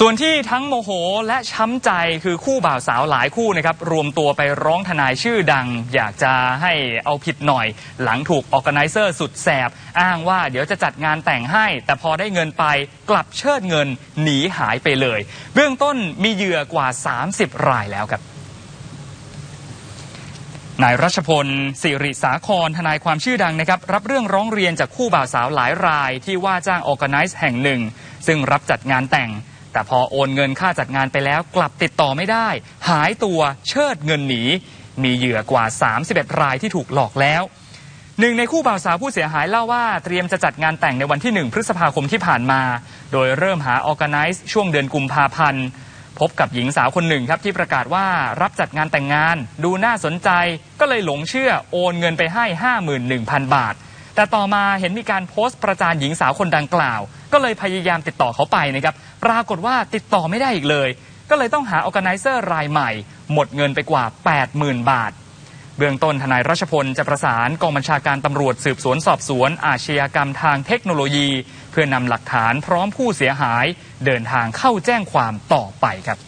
ส่วนที่ทั้งโมโหและช้ำใจคือคู่บ่าวสาวหลายคู่นะครับ รวมตัวไปร้องทนายชื่อดัง อยากจะให้เอาผิดหน่อย หลังถูกออแกไนเซอร์สุดแสบ อ้างว่าเดี๋ยวจะจัดงานแต่งให้ แต่พอได้เงินไปกลับเชิดเงินหนีหายไปเลย เบื้องต้นมีเหยื่อกว่า 30 รายแล้วครับนายรัชพลสิริสาครทนายความชื่อดังนะครับ รับเรื่องร้องเรียนจากคู่บ่าวสาวหลายรายที่ว่าจ้างออแกไนซ์แห่งหนึ่ง ซึ่งรับจัดงานแต่ง แต่พอโอนเงินค่าจัดงานไปแล้วกลับติดต่อไม่ได้ หายตัวเชิดเงินหนี มีเหยื่อกว่า 31 รายที่ถูกหลอกแล้วหนึ่งในคู่บ่าวสาวผู้เสียหายเล่าว่าเตรียมจะจัดงานแต่งในวันที่ 1 พฤษภาคมที่ผ่านมา โดยเริ่มหาออแกไนซ์ช่วงเดือนกุมภาพันธ์พบกับหญิงสาวคนหนึ่งครับที่ประกาศว่ารับจัดงานแต่งงาน ดูน่าสนใจก็เลยหลงเชื่อโอนเงินไปให้ 51,000 บาท แต่ต่อมาเห็นมีการโพสต์ประจานหญิงสาวคนดังกล่าว ก็เลยพยายามติดต่อเขาไปนะครับ ปรากฏว่าติดต่อไม่ได้อีกเลย ก็เลยต้องหาออแกไนเซอร์รายใหม่ หมดเงินไปกว่า 80,000 บาท เบื้องต้นทนายรัชพลจะประสานกองบัญชาการตำรวจสืบสวนสอบสวน อาชญากรรมทางเทคโนโลยี เพื่อนำหลักฐานพร้อมผู้เสียหาย เดินทางเข้าแจ้งความต่อไปครับ